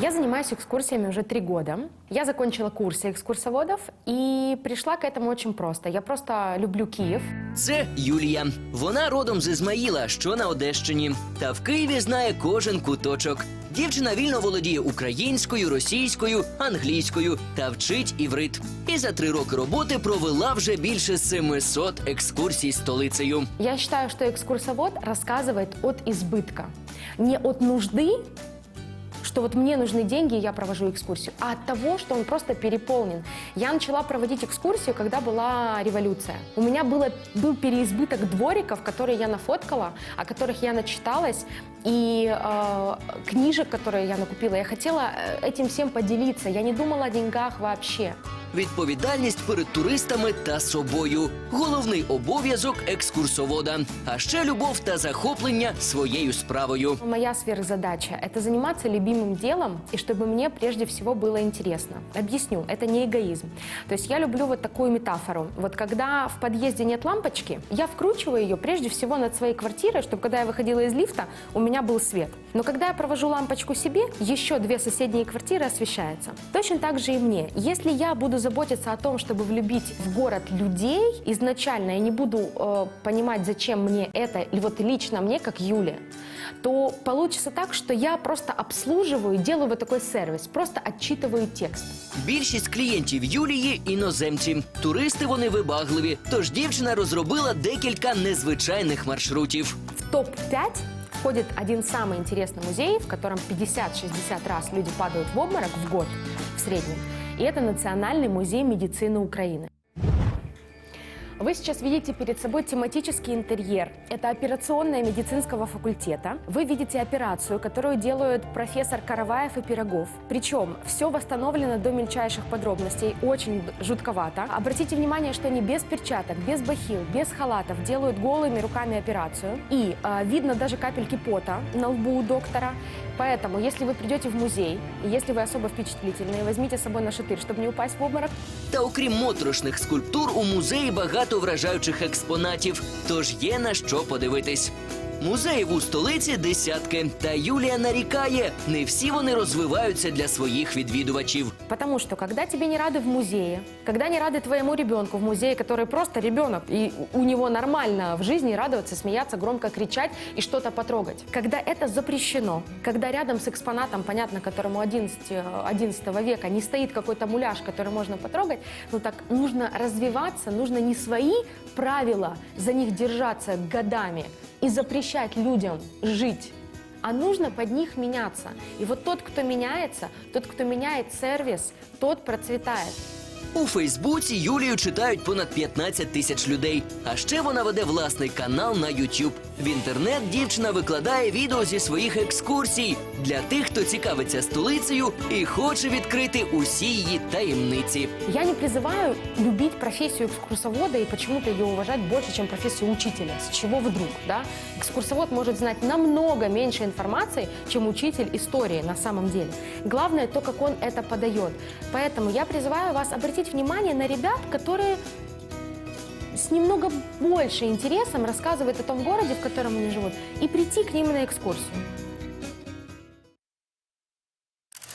Я занимаюсь экскурсиями уже три года. Я закончила курсы экскурсоводов и пришла к этому очень просто. Я просто люблю Киев. Це Юлія. Вона родом з Ізмаїла, що на Одещині. Та в Києві знає кожен куточок. Дівчина вільно володіє українською, російською, англійською та вчить іврит. І за три роки роботи провела вже більше 700 екскурсій столицею. Я считаю, что экскурсовод рассказывает от избытка. Не от нужды, Что вот мне нужны деньги, и я провожу экскурсию, а от того, что он просто переполнен. Я начала проводить экскурсию, когда была революция. У меня было, был переизбыток двориков, которые я нафоткала, о которых я начиталась, и э, книжек, которые я накупила. Я хотела э, этим всем поделиться. Я не думала о деньгах вообще Відповідальність перед туристами та собою. Головний обов'язок екскурсовода. А ще любов та захоплення своєю справою. Моя сверхзадача – это заниматься любимым делом, и чтобы мне прежде всего было интересно. Объясню, это не эгоизм. То есть я люблю вот такую метафору. Вот когда в подъезде нет лампочки, я вкручиваю ее прежде всего над своей квартирой, чтобы когда я выходила из лифта, у меня был свет. Но когда я провожу лампочку себе, еще две соседние квартиры освещаются. Точно так же и мне. Если я буду заботиться о том, чтобы влюбить в город людей изначально, я не буду э, понимать, зачем мне это, или вот лично мне, как Юле, то получится так, что я просто обслуживаю, делаю вот такой сервис, просто отчитываю текст. Більшість клієнтів Юлії іноземці. Туристи вони вибагливі. Тож дівчина розробила декілька незвичайних маршрутів. В топ-5 входит один самый интересный музей, в котором 50-60 раз люди падают в обморок в год в среднем. И это Национальный музей медицины Украины. Вы сейчас видите перед собой тематический интерьер. Это операционная медицинского факультета. Вы видите операцию, которую делают профессор Караваев и Пирогов. Причем все восстановлено до мельчайших подробностей. Очень жутковато. Обратите внимание, что они без перчаток, без бахил, без халатов делают голыми руками операцию. И а, видно даже капельки пота на лбу у доктора. Поэтому, если вы придете в музей, если вы особо впечатлительные, возьмите с собой на шатырь, чтобы не упасть в обморок. Та окрім моторошних скульптур, у музеї багато вражаючих експонатів, тож є на що подивитись. Музеїв у столиці десятки. Та Юлія нарікає, не всі вони розвиваються для своїх відвідувачів. Потому что когда тебе не рады в музее, когда не рады твоему ребенку в музее, который просто ребенок, и у него нормально в жизни радоваться, смеяться, громко кричать и что-то потрогать. Когда это запрещено, когда рядом с экспонатом, понятно, которому 11, э, 11 века не стоит какой-то муляж, который можно потрогать, ну так нужно развиваться, нужно не свои правила, за них держаться годами и запрещать людям жить а нужно под них меняться. И вот тот, кто меняется, тот, кто меняет сервис, тот процветает. У Фейсбуці Юлію читають понад 15 тисяч людей. А ще вона веде власний канал на YouTube. В інтернет дівчина викладає відео зі своїх екскурсій для тих, хто цікавиться столицею і хоче відкрити усі її таємниці. Я не призываю любить профессию экскурсовода и почему-то ее уважать больше, чем профессию учителя. С чего вдруг, да? Экскурсовод может знать намного меньше информации, чем учитель истории на самом деле. Главное то, как он это подает. Поэтому я призываю вас обратить внимание на ребят, которые с немного больше интересом рассказывают о том городе, в котором они живут, и прийти к ним на экскурсию.